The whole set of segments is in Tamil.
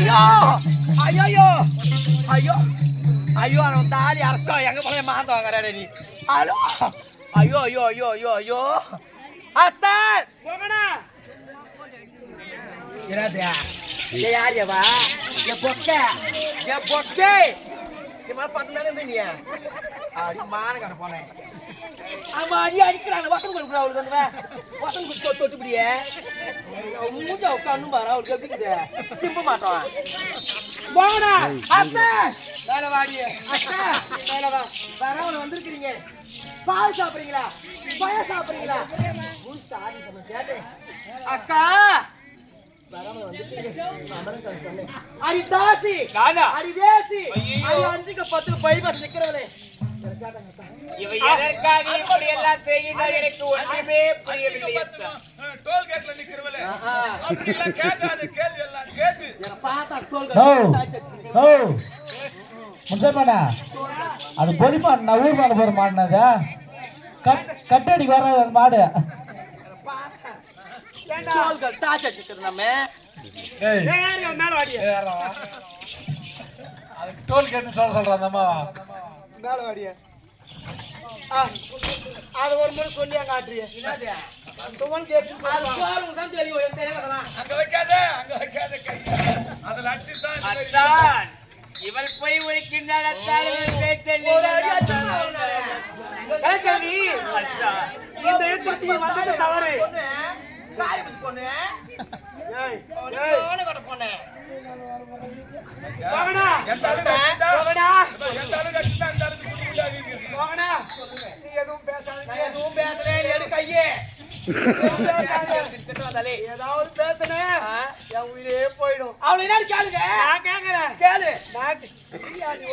ஐயோ ஐயோ ஐயோ ஐயோ அவன் தாலி அறக்கம் எங்க போய் மாத்த வாங்குறாரு நீ ஹலோ ஐயோ ஐயோ ஐயோ ஐயோ ஐயோ அத்தை போகணா என்னதா ஏ யாரியவா ஏ பொக்கே ஏ பொக்கே இது மாதிரி பத்து நாள் இருந்த நீ அடி மான கடை போனேன் ஆமா அடி அடிக்கிறாங்க வசம் கொடுக்குறா அவளுக்கு வந்து வசம் கொடுத்து தொட்டு தொட்டுப்படியே. மூஞ்ச உட்காந்து பாரு அவளுக்கு எப்படி இருக்குது? சிம்ப மாட்டோம். போங்கடா அத்தை. வேலை வாடி. அத்தை வேலை வா. வரவங்க வந்திருக்கிறீங்க. பால் சாப்பிடுறீங்களா? பழம் சாப்பிடுறீங்களா? முடிச்சு ஆடி கேட்டேன் அக்கா. வரவங்க வந்திருக்கிறீங்க. அமரன் கதை சொன்னேன் அடி தாசி. நானா? அடி வேசி. ஐயையோ. அடி அஞ்சுக்கு பத்துக்கு பைபஸ் நிக்கிறவளே. இவை எதற்காக இப்படி எல்லாம் செய்கிறார் எனக்கு ஒன்றுமே புரியவில்லை. டோல்கேட்ல நிக்கிறவளே. ஆஹா. அப்படி எல்லாம் கேட்காத கேள்வி எல்லாம் கேட்டு. என்னை பார்த்தா தோல் ஓ கட்டி ஓ முன்சமாடா அது பொறிமா நான் ஊர் மேல போற மாடினது கட்டடிக்கு வராது அந்த மாடு. தோல்கள் தாச்ச வச்சுக்கிறது நம்ம. ஏய். மேல வாடி ஏய், யாரா வா? அதுக்கு டோல் கேட்டு சொல்ல சொல்றேன் அம்மாவா? மேல வாடி அது ஒரு முறை சொல்லி அங்க ஆட்டுறிய. துவன் கேட்டு தான் தெரியும் தெரியல அங்க வைக்காத அங்க வைக்காத அதுல இவள் போய் உரைக்கின்றாள். இந்த வந்தது தவறு. பொண்ணு ஏய் ஏய். பேசாதீங்க எதுவும் பேசுறேன், எடு கையே. ஏதாவது பேசுனேன் என் உயிரே போயிடும். அவளை என்னன்னு கேளுங்க. நான் கேக்குறேன். கேளு. நான் என்ன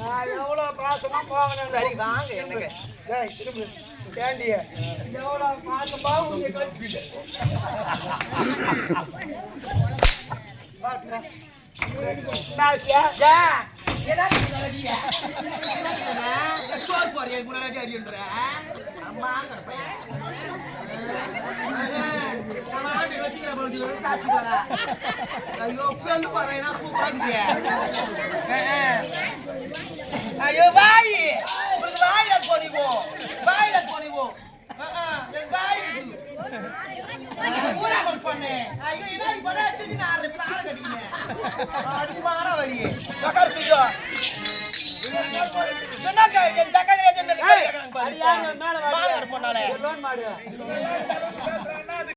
நான் எவ்வளவு பாசமா போகணும் சரி, வாங்க. டேய் திரும்பு. கேண்டிய. எவ்வளவு பாசமா உங்க கட்டிட்டு. ஐயோ, ஐயோ, வாய். வாயில வாயில வாய் ஊரா பண்ணு. ஐயோ, பண்ண? நான் ஆறு இடத்துல ஆறு கட்டிக்கினேன். அடி மாறா வரி. அடியாரு மேல மாடு